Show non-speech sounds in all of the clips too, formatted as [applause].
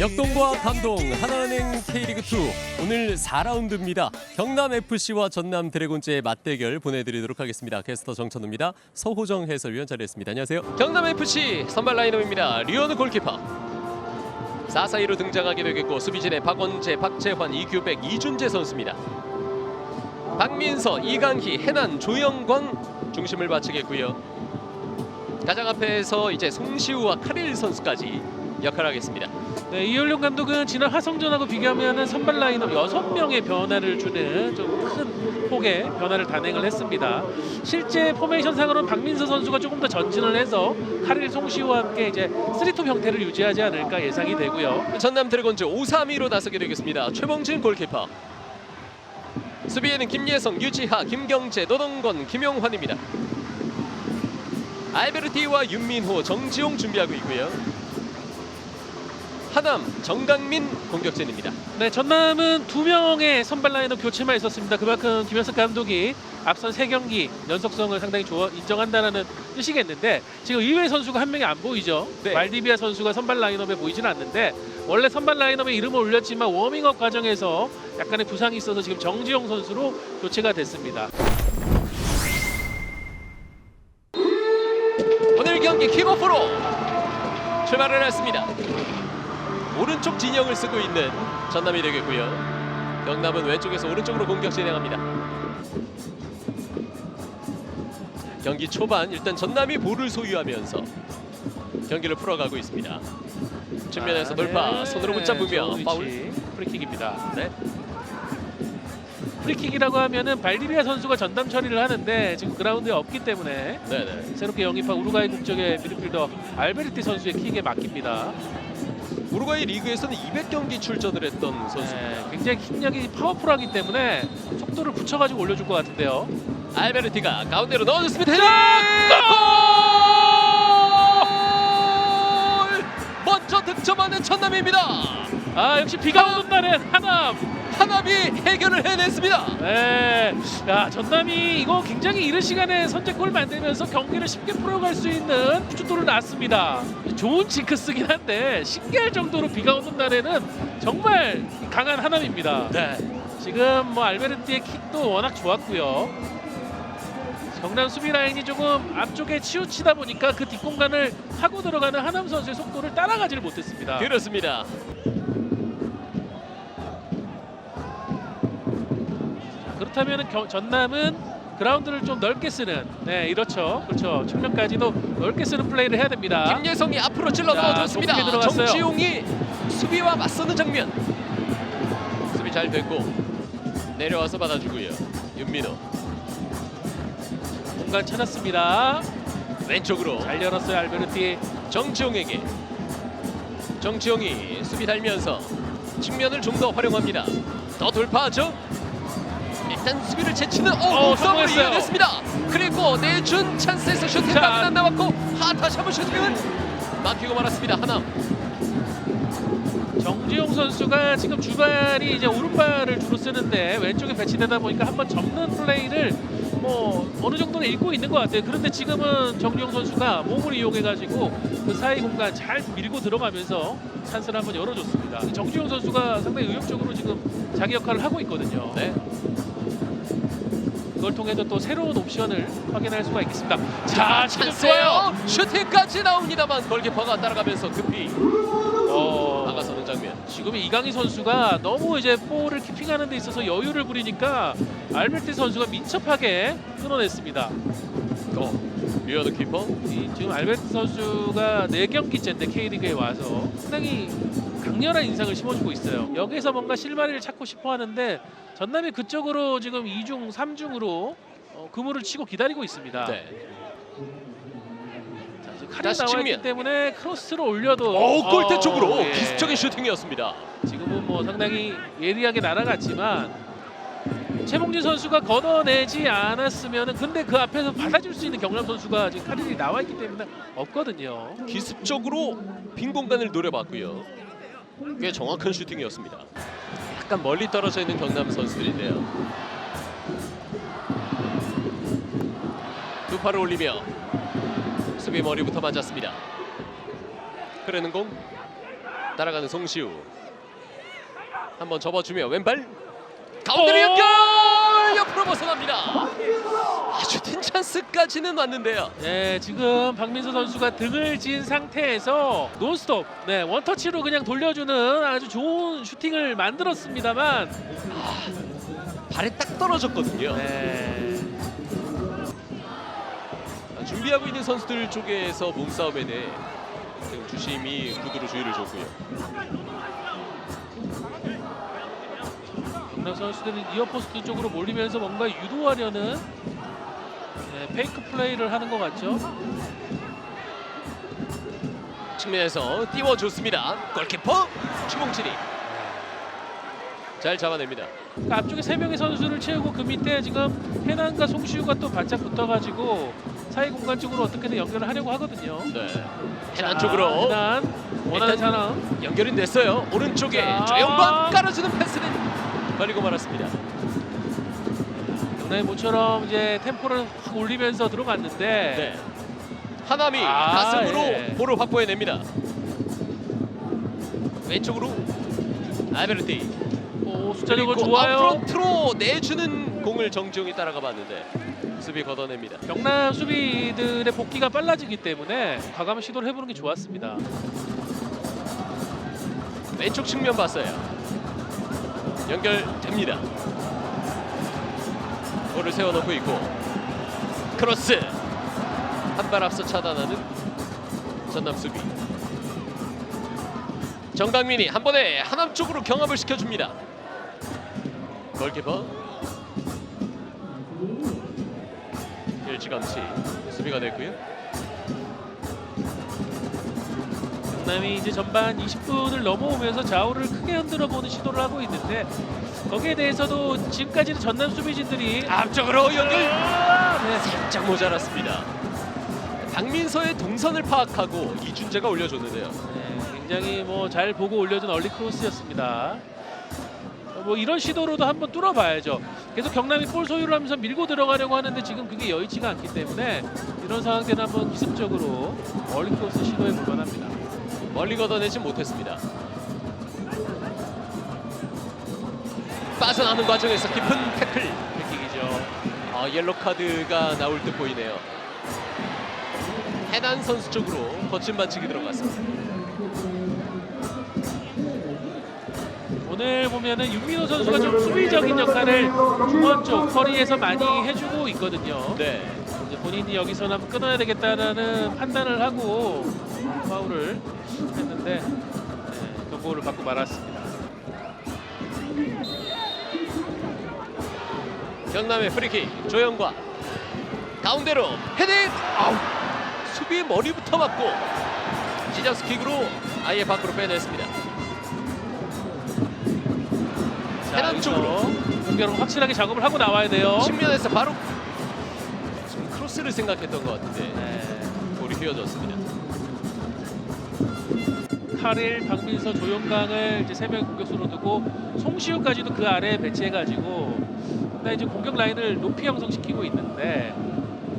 역동과 감동 하나은행 K리그2 오늘 4라운드입니다. 경남 FC와 전남 드래곤즈의 맞대결 보내드리도록 하겠습니다. 게스터 정천우입니다. 서호정 해설위원 자리했습니다. 안녕하세요. 경남 FC 선발 라인업입니다. 류현우 골키퍼. 4-4-2로 등장하게 되겠고 수비진의 박원재, 박재환, 이규백, 이준재 선수입니다. 박민서, 이강희, 해난, 조영광 중심을 바치겠고요. 가장 앞에서 이제 송시우와 카릴 선수까지 역할하겠습니다. 네, 이효룡 감독은 지난 화성전하고 비교하면 선발 라인업 6명의 변화를 주는 좀 큰 폭의 변화를 단행을 했습니다. 실제 포메이션상으로는 박민서 선수가 조금 더 전진을 해서 카릴 송시우와 함께 이제 3투 형태를 유지하지 않을까 예상이 되고요. 전남 드래곤즈 5-3-2로 나서게 되겠습니다. 최봉진 골키퍼. 수비에는 김예성, 유지하, 김경재, 노동건, 김용환입니다. 알베르티와 윤민호, 정지용 준비하고 있고요. 하남, 정강민 공격진입니다. 네, 전남은 두 명의 선발 라인업 교체만 있었습니다. 그만큼 김현석 감독이 앞선 세 경기 연속성을 상당히 좋아 인정한다는 뜻이겠는데 지금 의외 선수가 한 명이 안 보이죠. 네. 말디비아 선수가 선발 라인업에 보이지는 않는데 원래 선발 라인업에 이름을 올렸지만 워밍업 과정에서 약간의 부상이 있어서 지금 정지용 선수로 교체가 됐습니다. 오늘 경기 킥오프로 출발을 했습니다. 오른쪽 진영을 쓰고 있는 전남이 되겠고요. 경남은 왼쪽에서 오른쪽으로 공격 진행합니다. 경기 초반 일단 전남이 볼을 소유하면서 경기를 풀어가고 있습니다. 측면에서 아, 돌파 네. 손으로 좋은 위치. 파울. 프리킥입니다. 네. 프리킥이라고 하면은 발디비아 선수가 전담 처리를 하는데 지금 그라운드에 없기 때문에 네네. 새롭게 영입한 우루과이 국적의 미드필더 알베르티 선수의 킥에 맡깁니다. 우루과이 리그에서는 200경기 출전을 했던 선수. 네, 굉장히 힘력이 파워풀하기 때문에 속도를 붙여가지고 올려줄 것 같은데요. 알베르티가 가운데로 넣어줬습니다. 골! 먼저 득점하는 전남입니다. 아 역시 비가 오는 날엔 하남. 하남이 해결을 해냈습니다. 네, 야 전남이 이거 굉장히 이른 시간에 선제골 만들면서 경기를 쉽게 풀어갈 수 있는 슛도를 놨습니다. 좋은 징크스긴 한데 신기할 정도로 비가 오는 날에는 정말 강한 하남입니다. 네. 지금 뭐 알베르티의 킥도 워낙 좋았고요. 경남 수비 라인이 조금 앞쪽에 치우치다 보니까 그 뒷공간을 하고 들어가는 하남 선수의 속도를 따라가지를 못했습니다. 그렇습니다. 그렇다면 전남은 그라운드를 좀 넓게 쓰는 네 이렇죠 그렇죠 측면까지도 넓게 쓰는 플레이를 해야 됩니다. 김예성이 앞으로 찔러 자, 넣어줬습니다. 들어갔어요. 정지용이 수비와 맞서는 장면. 수비 잘 됐고 내려와서 받아주고요. 윤민호 공간 찾았습니다. 왼쪽으로 잘 열었어요 알베르티. 정지용에게 정지용이 수비 달면서 측면을 좀 더 활용합니다. 더 돌파하죠. 일단 수비를 제치는 오 어, 몸싸움을 성공했어요. 이어냈습니다. 그리고 내준 찬스에서 슈팅 자. 각은 안 나왔고 하 다시 한번 슈팅은 막히고 말았습니다. 하남 정지용 선수가 지금 주발이 이제 오른발을 주로 쓰는데 왼쪽에 배치되다 보니까 한번 접는 플레이를 뭐 어느 정도는 읽고 있는 것 같아요. 그런데 지금은 정지용 선수가 몸을 이용해가지고 그 사이 공간 잘 밀고 들어가면서 찬스를 한번 열어줬습니다. 정지용 선수가 상당히 의욕적으로 지금 자기 역할을 하고 있거든요. 네. 그걸 통해서 또 새로운 옵션을 확인할 수가 있겠습니다. 자 자, 지금. 좋아요. 슈팅까지 나옵니다만 골키퍼가 따라가면서 급히 어, 막아서는 장면. 지금 이강인 선수가 너무 이제 볼을 키핑하는 데 있어서 여유를 부리니까 알베르티 선수가 민첩하게 끊어냈습니다. 어, 류현우 키퍼. 이 지금 알베르티 선수가 네 경기째인데 K리그에 와서 상당히 강렬한 인상을 심어주고 있어요. 여기서 뭔가 실마리를 찾고 싶어 하는데 전남이 그쪽으로 지금 2중, 3중으로 어, 그물을 치고 기다리고 있습니다. 네. 자, 지금 칼이 다시 나와 있기 측면. 때문에 크로스로 올려도 오 골대 어, 쪽으로 예. 기습적인 슈팅이었습니다. 지금은 뭐 상당히 예리하게 날아갔지만 최봉진 선수가 걷어내지 않았으면은 근데 그 앞에서 받아줄 수 있는 경남 선수가 지금 카릴이 나와 있기 때문에 없거든요. 기습적으로 빈 공간을 노려봤고요. 꽤 정확한 슈팅이었습니다. 약간 멀리 떨어져 있는 경남 선수들인데요. 두 팔을 올리며 수비 머리부터 맞았습니다. 흐르는 공 따라가는 송시우. 한번 접어주며 왼발 가운데로 오! 연결 옆으로 벗어납니다. 아주 된 찬스까지는 왔는데요. 네, 지금 박민수 선수가 등을 진 상태에서 논스톱, 네 원터치로 그냥 돌려주는 아주 좋은 슈팅을 만들었습니다만, 발에 딱 떨어졌거든요. 네, 아, 준비하고 있는 선수들 쪽에서 몸싸움에는 주심이 구두로 주의를 줬고요. 경남 선수들은 니어포스트 쪽으로 몰리면서 뭔가 유도하려는 네, 페이크 플레이를 하는 것 같죠. 측면에서 띄워줬습니다. 골키퍼 추봉진이 잘 잡아냅니다. 그러니까 앞쪽에 세 명의 선수를 채우고 그 밑에 지금 해난과 송시우가 또 바짝 붙어가지고 사이 공간 쪽으로 어떻게든 연결을 하려고 하거든요. 네. 해난 쪽으로 해난 원하는 사람. 연결은 됐어요. 오른쪽에 자. 조영광 깔아주는 패스는 걸리고 말았습니다. 경남이 모처럼 이제 템포를 확 올리면서 들어갔는데 네. 하남이 아, 가슴으로 예. 볼을 확보해냅니다. 왼쪽으로 아베르티 오, 숫자적으로 그리고 좋아요. 앞프런트로 내주는 공을 정지용이 따라가 봤는데 수비 걷어냅니다. 경남 수비들의 복귀가 빨라지기 때문에 과감한 시도를 해보는 게 좋았습니다. 왼쪽 측면 봤어요. 연결됩니다. 볼을 세워놓고 있고 크로스 한 발 앞서 차단하는 전남 수비. 정강민이 한 번에 하남 쪽으로 경합을 시켜줍니다. 골키퍼 일찌감치 수비가 됐고요. 경남이 이제 전반 20분을 넘어오면서 좌우를 크게 흔들어 보는 시도를 하고 있는데 거기에 대해서도 지금까지는 전남 수비진들이 앞쪽으로 연결 네. 살짝 모자랐습니다. 박민서의 동선을 파악하고 이준재가 올려줬는데요. 네, 굉장히 뭐 잘 보고 올려준 얼리 크로스였습니다. 어, 뭐 이런 시도로도 한번 뚫어봐야죠. 계속 경남이 볼 소유를 하면서 밀고 들어가려고 하는데 지금 그게 여의치가 않기 때문에 이런 상황 때는 한번 기습적으로 얼리 크로스 시도해 볼 만합니다. 멀리 걷어내지 못했습니다. 빠져나오는 과정에서 깊은 태클. 백킥이죠. 아, 옐로 카드가 나올 듯 보이네요. 해난 선수 쪽으로 거친 반칙이 들어갔습니다. 오늘 보면은 윤민호 선수가 좀 수비적인 역할을 중원 쪽 거리에서 많이 해주고 있거든요. 네. 본인이 여기서는 한번 끊어야 되겠다라는 판단을 하고 파울을 했는데 네, 경고를 받고 말았습니다. 경남의 프리킥 조영과 가운데로 헤딩 아우 수비 머리부터 맞고 시저스킥으로 아예 밖으로 빼냈습니다. 자, 해남 쪽으로. 공격은 확실하게 작업을 하고 나와야 돼요. 측면에서 바로 크로스를 생각했던 것 같은데 네. 볼이 휘어졌습니다. 카릴, 박민서, 조용강을 이제 세명 공격수로 두고 송시우까지도 그 아래에 배치해가지고 근데 이제 공격 라인을 높이 형성시키고 있는데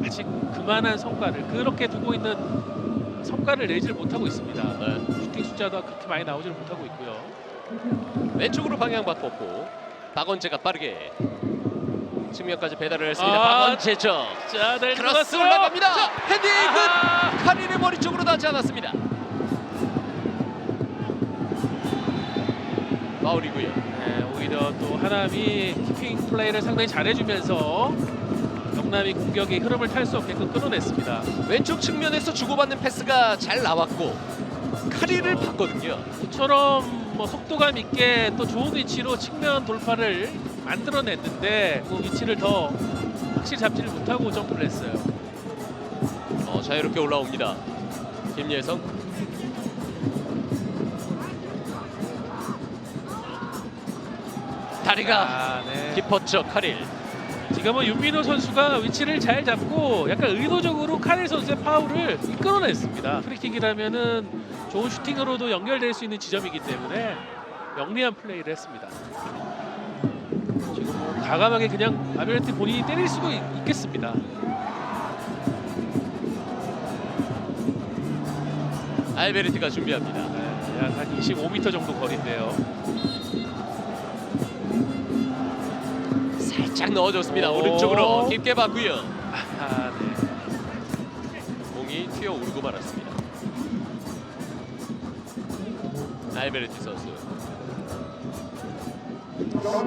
아직 그만한 성과를 그렇게 두고 있는 성과를 내지를 못하고 있습니다. 네. 슈팅 숫자도 그렇게 많이 나오지를 못하고 있고요. 왼쪽으로 방향 바꿨고 박원재가 빠르게 측면까지 배달을 했습니다. 아, 박원재죠. 자, 잘 크로스. 올라갑니다. 자, 헤딩은 아하! 카린의 머리 쪽으로 닿지 않았습니다. 파울이고요. 네, 오히려 또 하남이 키핑 플레이를 상당히 잘해주면서 경남이 공격의 흐름을 탈 수 없게끔 끊어냈습니다. 왼쪽 측면에서 주고받는 패스가 잘 나왔고 카린을 봤거든요. 모처럼 뭐 속도감 있게 또 좋은 위치로 측면 돌파를 만들어냈는데 그 위치를 더 확실히 잡지를 못하고 점프를 했어요. 어, 자유롭게 올라옵니다. 김예성. 다리가 아, 네. 깊었죠 카릴. 지금은 윤민호 선수가 위치를 잘 잡고 약간 의도적으로 카릴 선수의 파울을 끊어냈습니다. 프리킥이라면은 좋은 슈팅으로도 연결될 수 있는 지점이기 때문에 영리한 플레이를 했습니다. 지금 뭐 과감하게 그냥 아베르트 본인이 때릴 수도 있, 있겠습니다. 알베르티가 준비합니다. 네, 약 한 25m 정도 거리인데요. 살짝 넣어줬습니다. 오. 오른쪽으로 깊게 봤고요. 아, 네. 공이 튀어 오르고 말았습니다. 알베르티 선수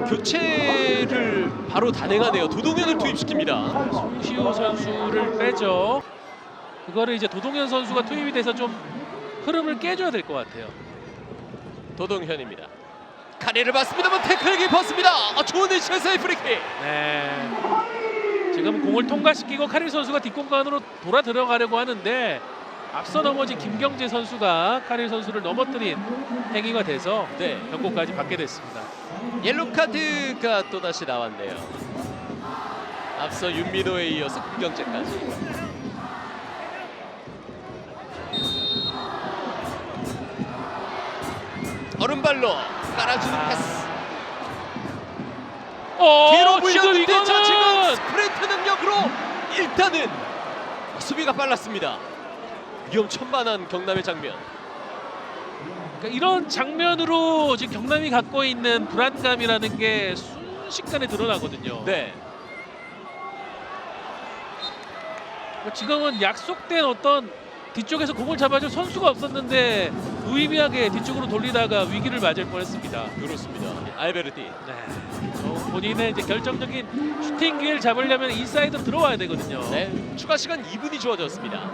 교체를 바로 단행하네요. 도동현을 투입시킵니다. 송시호 선수를 빼죠. 그거를 이제 도동현 선수가 투입이 돼서 좀 흐름을 깨줘야 될 것 같아요. 도동현입니다. 카리를 봤습니다만 태클 깊었습니다. 아, 좋은 위치에서의 프리킥. 네. 지금 공을 통과시키고 카릴 선수가 뒷공간으로 돌아 들어가려고 하는데 앞서 넘어진 김경재 선수가 카릴 선수를 넘어뜨린 행위가 돼서 네, 경고까지 받게 됐습니다. 옐로 카드가 또 다시 나왔네요. 앞서 윤민호에 이어서 김경재까지. 오른발로 깔아주는 아. 패스. 어, 뒤로 지금 물렸는데 자 지금 이거는 스프린트 능력으로 일단은 수비가 빨랐습니다. 위험천만한 경남의 장면. 그러니까 이런 장면으로 지금 경남이 갖고 있는 불안감이라는 게 순식간에 드러나거든요. 네, 그러니까 지금은 약속된 어떤 뒤쪽에서 공을 잡아줄 선수가 없었는데 무의미하게 뒤쪽으로 돌리다가 위기를 맞을 뻔했습니다. 그렇습니다. 알베르티. 네. 어, 본인의 이제 결정적인 슈팅 기회를 잡으려면 인사이드로 들어와야 되거든요. 네, 추가 시간 2분이 주어졌습니다.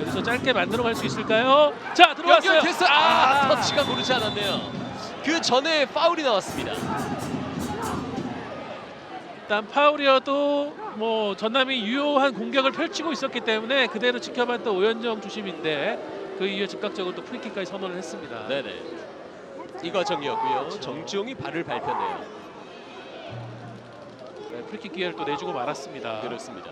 여기서 짧게 만들어 갈 수 있을까요? 자 들어왔어요. 연결됐어. 아, 터치가 고르지 않았네요. 그 전에 파울이 나왔습니다. 일단 파울이어도 뭐 전남이 유효한 공격을 펼치고 있었기 때문에 그대로 지켜봤던 오현정 주심인데 그 이후에 즉각적으로 또 프리킥까지 선언을 했습니다. 네네. 이 과정이었고요. 정지용이 발을 밟혔네요. 네, 프리킥 기회를 또 내주고 말았습니다. 그렇습니다.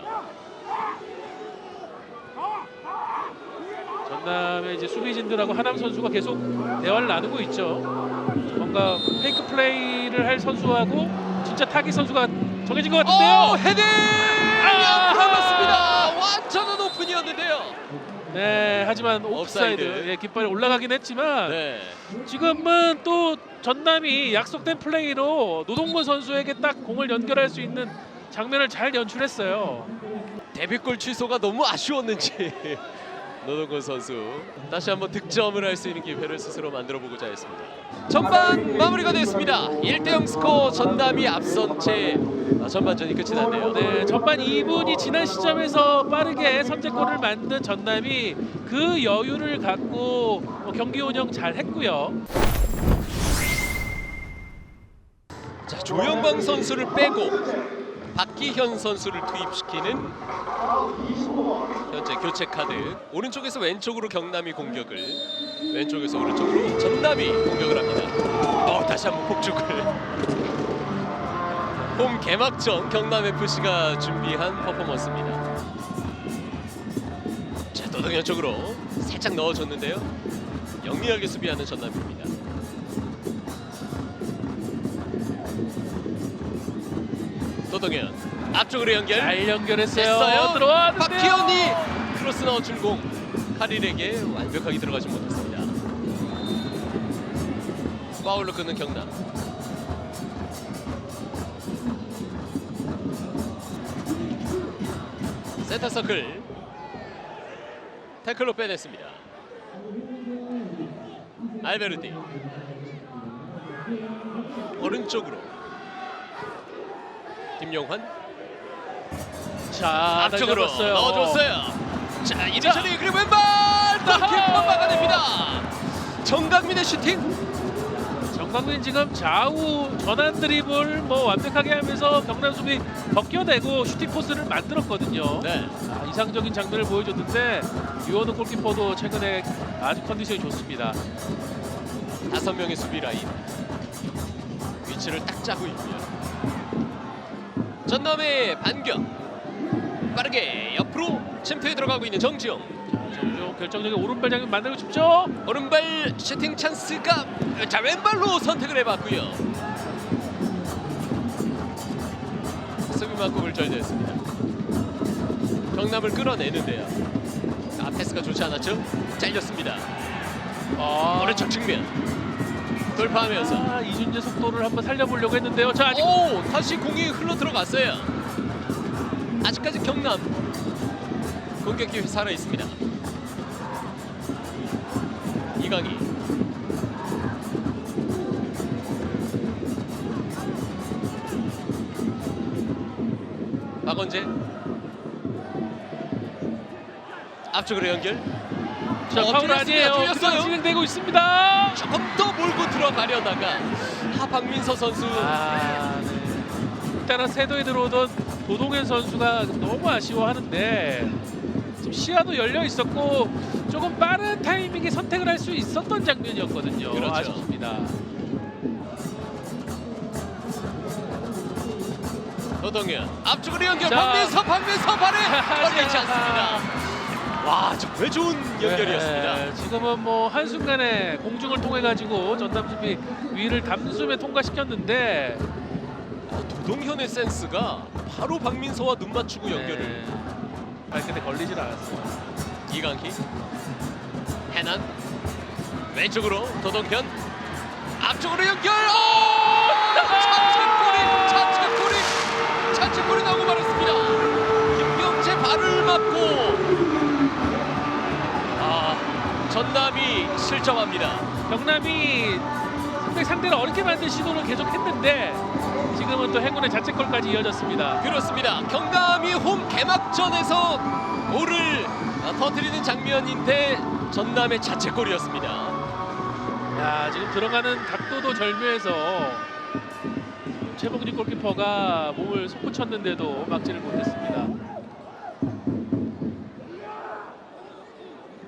전남의 이제 수비진들하고 하남 선수가 계속 대화를 나누고 있죠. 뭔가 페이크 플레이를 할 선수하고 진짜 타기 선수가 정해진 것 오, 같은데요. 헤딩! 아! 들어갔습니다. 완전한 오픈이었는데요. 네, 하지만 옵사이드, 옵사이드. 예, 깃발이 올라가긴 했지만 네. 지금은 또 전남이 약속된 플레이로 노동문 선수에게 딱 공을 연결할 수 있는 장면을 잘 연출했어요. 데뷔골 취소가 너무 아쉬웠는지 노동건 선수 다시 한번 득점을 할 수 있는 기회를 스스로 만들어 보고자 했습니다. 전반 마무리가 됐습니다. 1대0 스코어 전남이 앞선 채 아, 전반전이 끝이 났네요. 네, 전반 2분이 지난 시점에서 빠르게 선제골을 만든 전남이 그 여유를 갖고 뭐 경기 운영 잘 했고요. 자, 조영광 선수를 빼고 박기현 선수를 투입시키는 현재 교체 카드 오른쪽에서 왼쪽으로 경남이 공격을 왼쪽에서 오른쪽으로 전남이 공격을 합니다. 어, 다시 한번 폭죽을 홈 개막전 경남 FC가 준비한 퍼포먼스입니다. 자, 도동현 쪽으로 살짝 넣어줬는데요. 영리하게 수비하는 전남입니다. 도동현 앞쪽으로 연결 잘 연결했어요. 됐어요. 들어왔는데요. 박희원이 크로스 넣어준 공 카릴에게 완벽하게 들어가지 못했습니다. 파울로 끊는 경남. 센터 서클 태클로 빼냈습니다. 알베르티 오른쪽으로 김용환 자, 앞쪽으로 달려갔어요. 넣어줬어요. 자 이리저리 그리고 왼발 골키퍼 막아냅니다. 정강민의 슈팅. 정광민 지금 좌우 전환 드리블 뭐 완벽하게 하면서 경남 수비 벗겨내고 슈팅 코스를 만들었거든요. 네. 아, 이상적인 장면을 보여줬는데 유원우 골키퍼도 최근에 아주 컨디션이 좋습니다. 다섯 명의 수비 라인 위치를 딱 짜고 있고요. 전남의 반격 빠르게 옆으로 침투에 들어가고 있는 정지영 정종 결정적인 오른발 장면 만들고 싶죠? 오른발 슈팅 찬스가 자 왼발로 선택을 해봤고요. 수비 맞고 물절됐습니다. 경남을 끌어내는데요. 패스가 좋지 않았죠? 잘렸습니다. 아, 오른쪽 측면 돌파하면서 아, 이준재 속도를 한번 살려보려고 했는데요. 자 아직 오 다시 공이 흘러 들어갔어요. 아직까지 경남 공격기 살아 있습니다. 이강희 박원재 앞쪽으로 연결 자 어, 파울. 아니에요. 그냥 진행되고 있습니다. 조금 더 몰고 들어가려다가 하 박민서 선수 아, 네. 일단은 세도에 들어오던 도동현 선수가 너무 아쉬워하는데 좀 시야도 열려 있었고 조금 빠른 타이밍에 선택을 할 수 있었던 장면이었거든요. 그렇죠. 아쉽습니다. 도동현 앞쪽으로 연결 자. 박민서 박민서 발에 [laughs] 걸리지 자. 않습니다. 와 정말 좋은 연결이었습니다. 네, 지금은 뭐 한순간에 공중을 통해 가지고 전남 수비 위를 담수에 통과시켰는데 어, 도동현의 센스가 바로 박민서와 눈 맞추고 연결을 네. 발끝에 걸리질 않았어요. 이강희 해난 왼쪽으로 도동현 앞쪽으로 연결 오! 차체골이 차체골이 차체골이 나오고 말았습니다 김경재 발을 맞고 아 전남이 실점합니다 경남이 상대 상대를 어렵게 만든 시도를 계속했는데 지금은 또 행운의 자책골까지 이어졌습니다. 그렇습니다 경남이 홈 개막전에서 골을 아, 터뜨리는 장면인데 전남의 자책골이었습니다 야 지금 들어가는 각도도 절묘해서 최봉진 골키퍼가 몸을 솟구쳤는데도 막지를 못했습니다.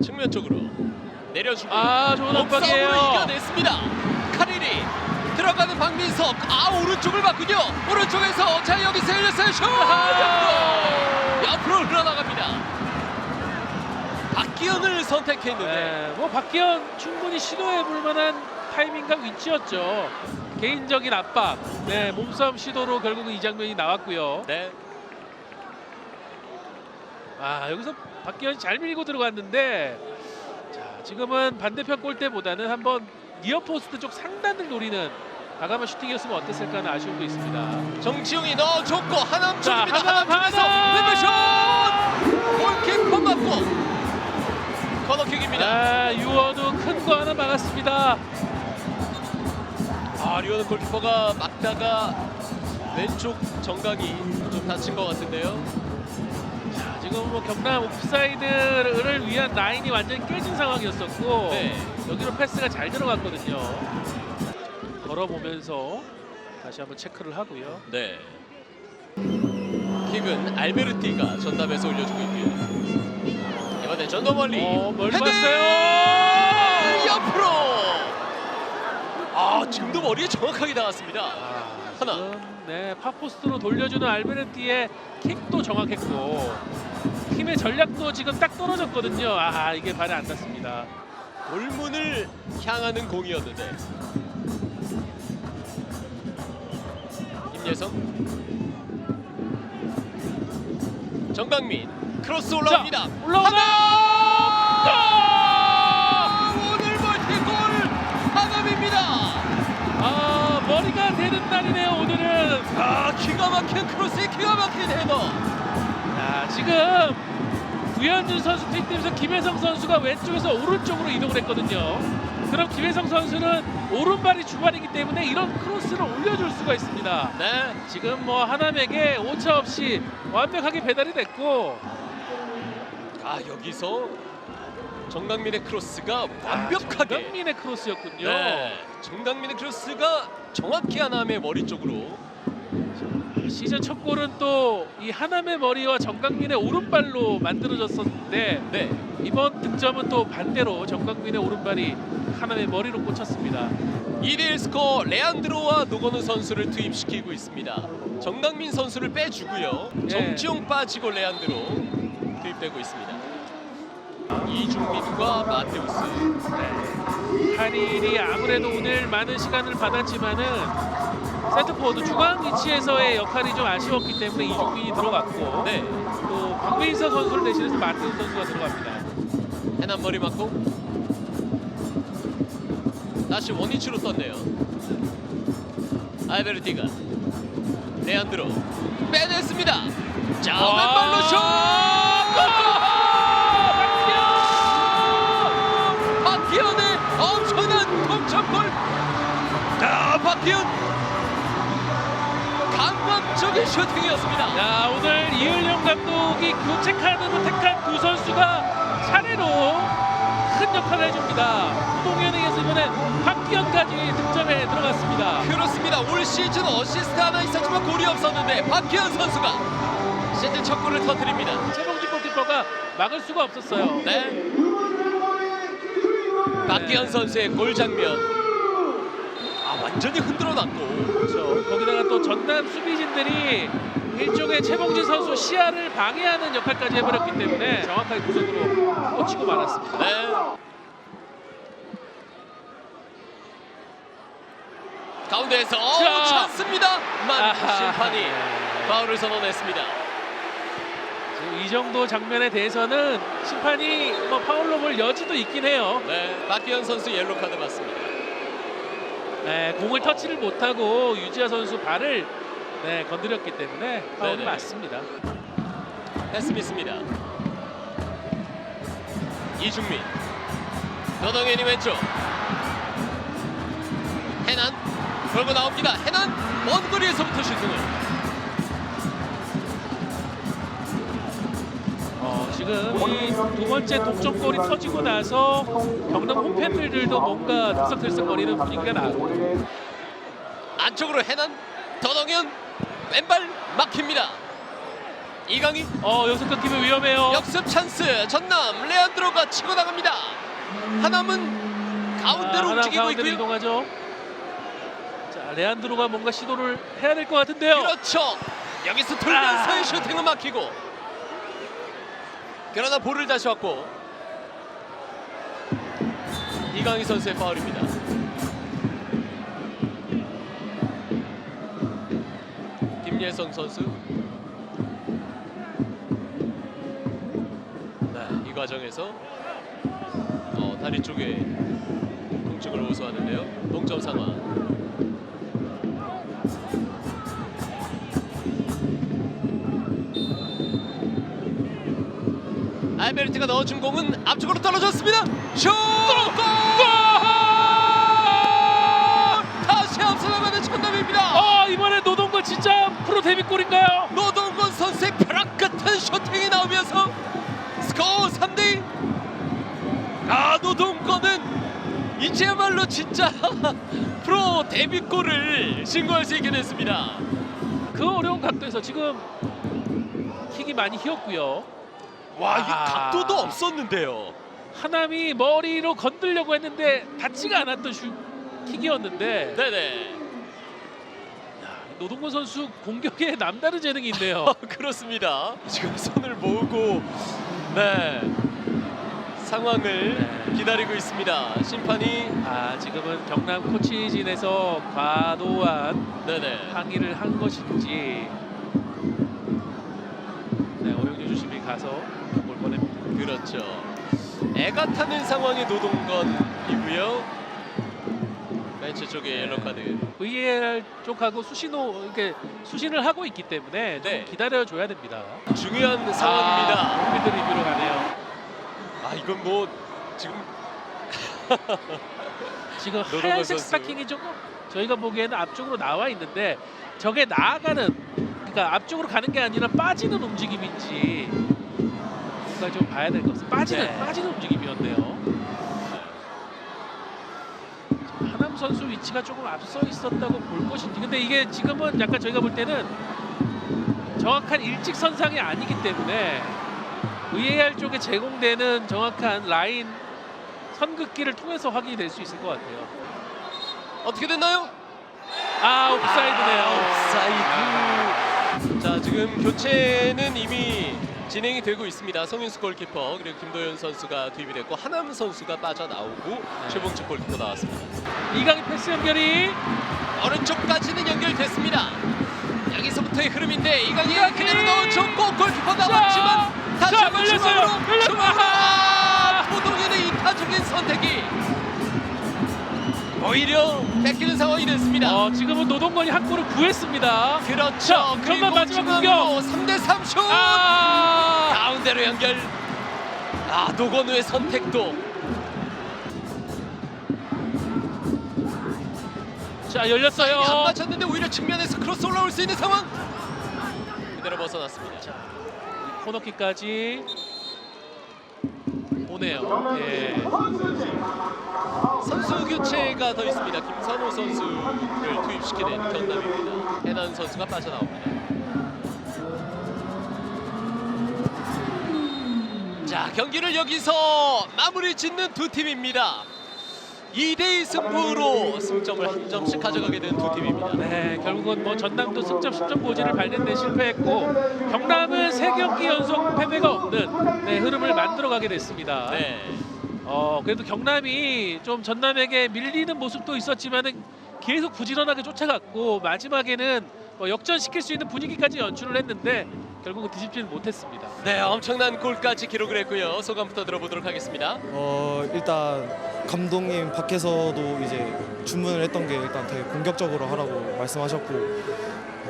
측면 쪽으로 내려주고 아 좋은 몸싸움으로 압박이에요. 이겨냈습니다. 카리리 들어가는 박민석 아 오른쪽을 봤군요. 오른쪽에서 자 여기서 열렸어요. 슛 아! 옆으로 옆으로 흘러나갑니다. 박기현을 선택했는데 네, 뭐 박기현 충분히 시도해 볼 만한 타이밍과 위치였죠. 개인적인 압박, 네 몸싸움 시도로 결국은 이 장면이 나왔고요. 네. 아 여기서 박기현이 잘 밀고 들어갔는데 자 지금은 반대편 골대보다는 한번 니어 포스트 쪽 상단을 노리는 과감한 슈팅이었으면 어땠을까 하는 아쉬움도 있습니다. 정지용이 넣어줬고 하남 자, 쪽입니다. 하남, 하남 쪽에서 하남! 왼발 슛 골키퍼 맞고 코너킥입니다. 아 유원우 큰 거 하나 막았습니다. 아 리오는 골키퍼가 막다가 왼쪽 정강이 좀 다친 것 같은데요. 자, 지금 뭐 경남 옵사이드를 위한 라인이 완전히 깨진 상황이었었고 네. 여기로 패스가 잘 들어갔거든요. 걸어보면서 다시 한번 체크를 하고요. 네. 킥은 알베르티가 전담에서 올려주고 있고요. 이번엔 전더 멀리. 어, 멀리! 봤어요. 옆으로. 아 지금도 머리에 정확하게 닿았습니다. 아, 하나. 지금, 네, 파포스트로 돌려주는 알베르티의 킥도 정확했고 팀의 전략도 지금 딱 떨어졌거든요. 아 이게 발에 안 닿습니다. 골문을 향하는 공이었는데. 임예성. 정강민 크로스 올라옵니다. 자, 올라오나! 아, 오늘 멀티골 하남입니다. 아 머리가 되는 날이네요 오늘은. 아 기가 막힌 크로스에 기가 막힌 헤더. 자 지금 구현준 선수 뒷팀에서 김혜성 선수가 왼쪽에서 오른쪽으로 이동을 했거든요. 그럼 김혜성 선수는 오른발이 주발이기 때문에 이런 크로스를 올려줄 수가 있습니다. 네. 지금 뭐 하남에게 오차 없이 완벽하게 배달이 됐고 아 여기서 정강민의 크로스가 아, 완벽하게. 정강민의 크로스였군요. 네. 정강민의 크로스가 정확히 하남의 머리 쪽으로. 시즌 첫 골은 또 이 하남의 머리와 정강민의 오른발로 만들어졌었는데 네. 이번 득점은 또 반대로 정강민의 오른발이 하남의 머리로 꽂혔습니다. 2대1 스코어 레안드로와 노건우 선수를 투입시키고 있습니다. 정강민 선수를 빼주고요. 예. 정지용 빠지고 레안드로 투입되고 있습니다. 이중민과 마테우스. 네. 한일이 아무래도 오늘 많은 시간을 받았지만은 세트포드 중앙 위치에서의 역할이 좀 아쉬웠기 때문에 이중민이 들어갔고 네. 또 박민서 선수를 대신해서 마테우스 선수가 들어갑니다. 해남 머리 맞고 다시 원위치로 떴네요. 알베르티가 레안드로 빼냈습니다. 자 왼발로 슛! 박기현의 엄청난 동점골. 자 박기현 감각적인 슈팅이었습니다. 야 오늘 이을영 감독이 교체 카드로 택한 두 선수가 차례로 큰 역할을 해줍니다. 후동현에 이어서 이번엔 박기현까지 득점에 들어갔습니다. 그렇습니다. 올 시즌 어시스트 하나 있었지만 골이 없었는데 박기현 선수가 시즌 첫 골을 터뜨립니다. 최봉진 골키퍼가 막을 수가 없었어요. 네. 박기현 선수의 골 장면. 아 완전히 흔들어 놨고. 거기다가 또 전남 수비진들이 일종의 최봉진 선수 시야를 방해하는 역할까지 해버렸기 때문에 정확하게 구석으로 꽂히고 말았습니다. 네. 가운데에서 자. 찼습니다만 아하. 심판이 네. 파울을 선언했습니다. 지금 이 정도 장면에 대해서는 심판이 뭐 파울로 볼 여지도 있긴 해요. 네, 박기현 선수 옐로 카드 맞습니다. 네, 공을 터치를 못하고 유지아 선수 발을 네, 건드렸기 때문에 파울이 네네. 맞습니다. 패스미스입니다. 이중민, 노동현이 왼쪽, 해난 걸고 나옵니다. 해난 먼 거리에서부터 슈팅을. 지금 이 두 번째 동점골이 터지고 나서 경남 홈팬들도 뭔가 들썩들썩거리는 분위기가 나고 안쪽으로 해난 더동현 왼발 막힙니다. 이강인 어, 여기서 끊기면 위험해요. 역습 찬스 전남 레안드로가 치고 나갑니다. 하남은 가운데로 아, 하나 움직이고 가운데로 있고요. 이동하죠. 자, 레안드로가 뭔가 시도를 해야 될 것 같은데요. 그렇죠. 여기서 돌면서의 아. 슈팅은 막히고. 그러나 볼을 다시 왔고. 이강인 선수의 파울입니다. 김예성 선수. 네, 이 과정에서 어, 다리 쪽에 통증을 호소하는데요. 동점 상황. 알베르트가 넣어준 공은 앞쪽으로 떨어졌습니다. 슛! 골! 다시 앞서 나가는 천남입니다. 어, 이번에 노동건 진짜 프로 데뷔골인가요? 노동건 선수의 벼락 같은 슈팅이 나오면서 스코어 3대 2. 아 노동건은 이제야말로 진짜 [laughs] 프로 데뷔골을 신고할 수 있게 됐습니다. 그 어려운 각도에서 지금 킥이 많이 휘었고요. 와, 이 아. 각도도 없었는데요. 하남이 머리로 건들려고 했는데 닿지가 않았던 슛 킥이었는데 네네. 노동건 선수 공격에 남다른 재능이 있네요. [laughs] 그렇습니다. 지금 손을 모으고 네 상황을 기다리고 있습니다. 심판이 아 지금은 경남 코치진에서 과도한 네네 항의를 한 것인지 네, 주 주심이 가서 볼 보냅니다. 그렇죠. 애가 타는 상황의 노동건이고요. 벤치 쪽에 옐로 카드. VAR 쪽하고 수신호 이렇게 수신을 하고 있기 때문에 좀 네. 기다려 줘야 됩니다. 중요한 상황입니다. 아, 미드 리뷰로 가네요. 아 이건 뭐 지금 [laughs] 지금 노동건 하얀색 선수. 스타킹이 조금 저희가 보기에는 앞쪽으로 나와 있는데 저게 나아가는 그러니까 앞쪽으로 가는 게 아니라 빠지는 움직임인지 뭔가 좀 봐야 될 것 같습니다. 빠지는 네. 빠지는 움직임이었네요. 하남 선수 위치가 조금 앞서 있었다고 볼 것인지 근데 이게 지금은 약간 저희가 볼 때는 정확한 일직선상이 아니기 때문에 VAR 쪽에 제공되는 정확한 라인 선긋기를 통해서 확인이 될 수 있을 것 같아요. 어떻게 됐나요? 아 옵사이드네요. 아, 옵사이드. 자 지금 교체는 이미 진행이 되고 있습니다. 성윤수 골키퍼 그리고 김도현 선수가 투입이 됐고 하남 선수가 빠져나오고 최봉철 골키퍼 나왔습니다. 이강인 패스 연결이 오른쪽까지는 연결됐습니다. 여기서부터의 흐름인데 이강인 이강인! 그대로 넣어줬고 골키퍼 자, 나왔지만 다시 자, 한번. 중앙으로. 중앙으로 아! 추가적인 선택이 오히려 뺏기는 상황이 됐습니다. 어, 지금은 노동건이 한 골을 구했습니다. 그렇죠. 자, 경남 마지막 공격. 3대 3 슛. 아! 가운데로 연결. 아 노건우의 선택도 자, 안 열렸어요. 맞췄는데 오히려 측면에서 크로스 올라올 수 있는 상황. 그대로 벗어났습니다. 자, 코너킥까지 오네요. 예. 선수 교체가 더 있습니다. 김선호 선수를 투입시키는 경남입니다. 해난 선수가 빠져나옵니다. 자 경기를 여기서 마무리 짓는 두 팀입니다. 2대2 승부로 승점을 한 점씩 가져가게 된 두 팀입니다. 네, 결국은 뭐 전남도 승점 10점 고지를 밟는 데 실패했고 경남은 세 경기 연속 패배가 없는 네, 흐름을 만들어가게 됐습니다. 네. 어, 그래도 경남이 좀 전남에게 밀리는 모습도 있었지만 은 계속 부지런하게 쫓아갔고 마지막에는 뭐 역전시킬 수 있는 분위기까지 연출을 했는데 결국은 뒤집지는 못했습니다. 네, 엄청난 골까지 기록을 했고요. 소감부터 들어보도록 하겠습니다. 어 일단 감독님 밖에서도 이제 주문을 했던 게 일단 되게 공격적으로 하라고 말씀하셨고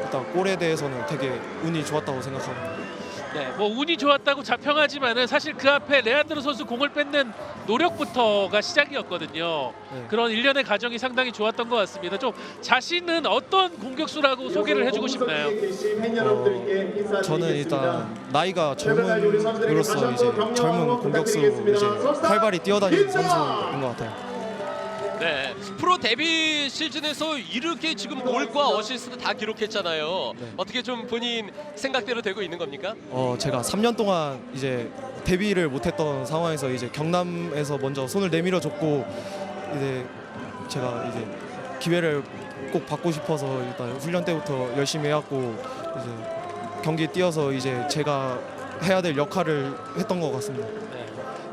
일단 골에 대해서는 되게 운이 좋았다고 생각합니다. 네, 뭐 운이 좋았다고 자평하지만은 사실 그 앞에 레안드로 선수 공을 뺏는 노력부터가 시작이었거든요. 네. 그런 일련의 과정이 상당히 좋았던 것 같습니다. 좀 자신은 어떤 공격수라고 소개를 해주고 싶나요? 어, 저는 일단 나이가 젊은으로서 이제 젊은 공격수 이제 활발히 뛰어다니는 선수인 것 같아요. 네, 프로 데뷔 시즌에서 이렇게 지금 골과 어시스트 다 기록했잖아요. 네. 어떻게 좀 본인 생각대로 되고 있는 겁니까? 어 제가 3년 동안 이제 데뷔를 못했던 상황에서 이제 경남에서 먼저 손을 내밀어 줬고 이제 제가 이제 기회를 꼭 받고 싶어서 일단 훈련 때부터 열심히 해왔고 이제 경기 뛰어서 이제 제가 해야 될 역할을 했던 것 같습니다. 네.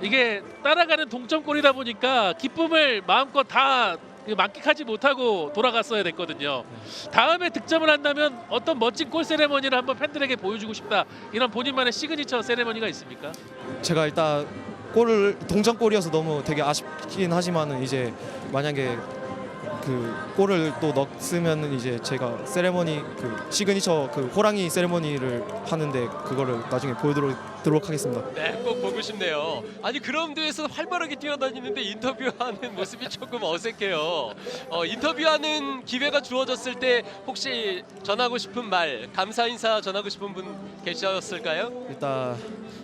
이게 따라가는 동점골이다 보니까 기쁨을 마음껏 다 만끽하지 못하고 돌아갔어야 됐거든요. 다음에 득점을 한다면 어떤 멋진 골 세레머니를 한번 팬들에게 보여주고 싶다. 이런 본인만의 시그니처 세레머니가 있습니까? 제가 일단 골을 동점골이어서 너무 되게 아쉽긴 하지만은 이제 만약에 그 골을 또 넣었으면은 이제 제가 세레머니 그 시그니처 그 호랑이 세레머니를 하는데 그거를 나중에 보여드리도록 하겠습니다. 네, 꼭 보고 싶네요. 아니 그라운드에서 활발하게 뛰어다니는데 인터뷰하는 [laughs] 모습이 조금 어색해요. 어, 인터뷰하는 기회가 주어졌을 때 혹시 전하고 싶은 말, 감사 인사 전하고 싶은 분 계셨을까요? 일단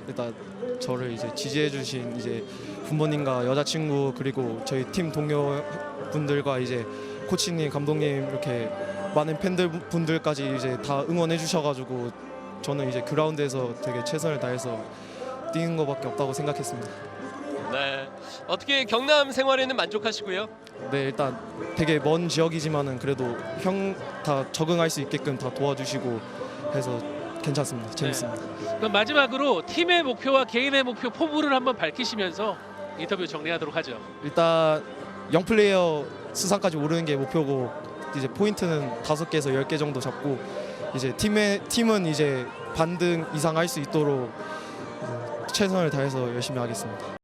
일단 저를 이제 지지해 주신 이제 부모님과 여자친구 그리고 저희 팀 동료 분들과 이제 코치님 감독님 이렇게 많은 팬들 분들까지 이제 다 응원해 주셔가지고 저는 이제 그라운드에서 되게 최선을 다해서 뛰는 것밖에 없다고 생각했습니다. 네, 어떻게 경남 생활에는 만족하시고요? 네 일단 되게 먼 지역이지만은 그래도 형 다 적응할 수 있게끔 다 도와주시고 해서 괜찮습니다. 재밌습니다. 그럼 마지막으로 팀의 목표와 개인의 목표 포부를 한번 밝히시면서 인터뷰 정리하도록 하죠. 일단 영 플레이어 수상까지 오르는 게 목표고 이제 포인트는 다섯 개에서 열 개 정도 잡고 이제 팀의 팀은 이제 반등 이상 할 수 있도록 최선을 다해서 열심히 하겠습니다.